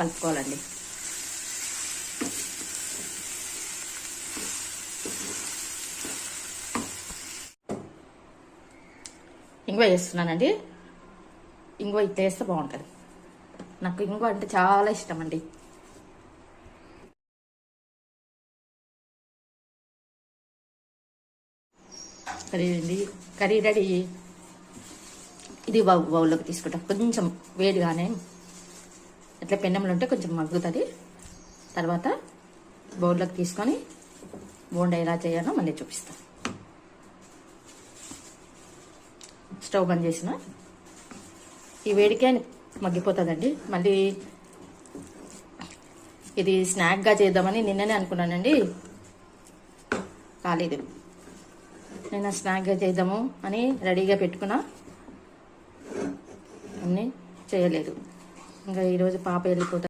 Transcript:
కలుపుకోవాలండి. ఇంగువ వేస్తున్నానండి ఇంగువ ఇట్లా వేస్తే బాగుంటుంది. నాకు ఇంగువ అంటే చాలా ఇష్టం అండి కర్రీ అండి. Curry ready. ఇది బౌ బౌల్లోకి తీసుకుంటా. కొంచెం వేడిగానే ఇట్లా పెన్నెంలో ఉంటే కొంచెం మగ్గుతుంది. తర్వాత బౌల్లోకి తీసుకొని బోండా ఎలా చేయాలో మళ్ళీ చూపిస్తాను స్టవ్ బంద్ చేసిన. ఈ వేడికే మగ్గిపోతుందండి. మళ్ళీ ఇది స్నాక్గా చేద్దామని నిన్ననే అనుకున్నానండి. కాలేదు. నేను స్నాక్గా చేద్దాము అని రెడీగా పెట్టుకున్నా. అన్నీ చేయలేదు. ఇంకా ఈరోజు పాప వెళ్ళిపోతా